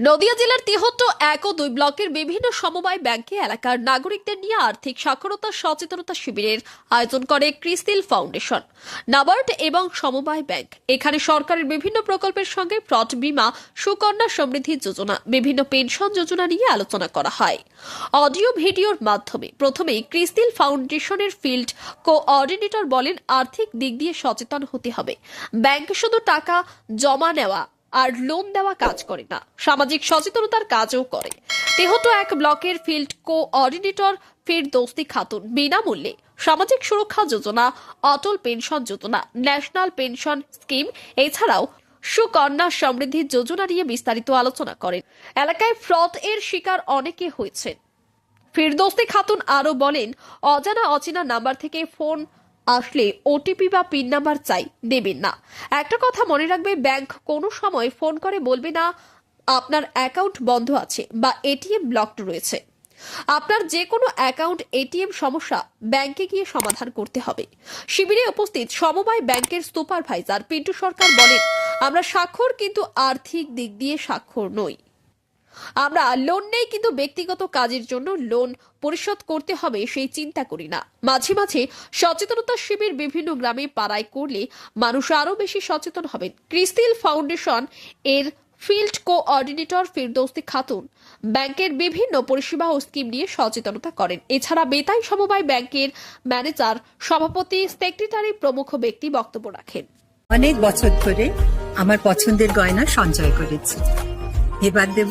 নদিয়া জেলার তিহট্ট এক ও দুই ব্লকের বিভিন্ন সমবায় ব্যাংকে এলাকার নাগরিকদের নিয়ে আর্থিক সাক্ষরতা, সচেতনতা শিবিরের আয়োজন করে ক্রিস্টিল ফাউন্ডেশন, নাবার্ড এবং সমবায় ব্যাংক। এখানে সরকারের বিভিন্ন প্রকল্পের সঙ্গে ফ্রড বীমা, সুকন্যা সমৃদ্ধি যোজনা, বিভিন্ন পেনশন যোজনা নিয়ে আলোচনা করা হয়। অডিও ভিডিওর মাধ্যমে প্রথমেই ক্রিস্টিল ফাউন্ডেশনের ফিল্ড কোঅর্ডিনেটর বলেন, আর্থিক দিক দিয়ে সচেতন হতে হবে। ব্যাংকে শুধু টাকা জমা নেওয়া আর লোন দেওয়া কাজ করে না। সামাজিক সচেতনতার কাজও করে। তেহত এক ব্লকের ফিল্ড কোঅর্ডিনেটর ফিরদৌস্তি খাতুন বিনামূল্যে সামাজিক সুরক্ষা যোজনা, Atal pension Yojana, national pension scheme, এছাড়াও সুকন্যা সমৃদ্ধি যোজনা নিয়ে বিস্তারিত আলোচনা করেন। এলাকায় ফ্রড এর শিকার অনেকে হয়েছেন। ফিরদৌস্তি খাতুন আরও বলেন, অজানা অচেনা নাম্বার থেকে ফোন আসলে ওটিপি বা পিন নাম্বার চাই, দেবেন না। একটা কথা মনে রাখবে, ব্যাংক কোনো সময় ফোন করে বলবে না, আপনার অ্যাকাউন্ট বন্ধ আছে বা এটিএম ব্লকড রয়েছে। আপনার যে কোনো অ্যাকাউন্ট এটিএম সমস্যা, ব্যাংকে গিয়ে সমাধান করতে হবে। শিবিরে উপস্থিত সমবায় ব্যাংকের সুপারভাইজার পিন্টু সরকার বলেন, আমরা স্বাক্ষর কিন্তু আর্থিক দিক দিয়ে স্বাক্ষর নই। আমরা লোন নেই, কিন্তু ব্যক্তিগত কাজের জন্য লোন পরিশোধ করতে হবে সেই চিন্তা করি না। মাঝে মাঝে সচেতনতা শিবির বিভিন্ন গ্রামে পাড়ায় করলে মানুষ আরও বেশি সচেতন হবেন। ক্রিস্টিল ফাউন্ডেশন এর ফিল্ড কোঅর্ডিনেটর ফিরদৌস্তি খাতুন ব্যাংকের বিভিন্ন পরিষেবা ও স্কিম নিয়ে সচেতনতা করেন। এছাড়া বেতাই সমবায় ব্যাংকের ম্যানেজার, সভাপতি, সেক্রেটারি প্রমুখ ব্যক্তি বক্তব্য রাখেন। অনেক বছর ধরে আমার পছন্দের গয়না সঞ্চয় করেছি। এবার দেব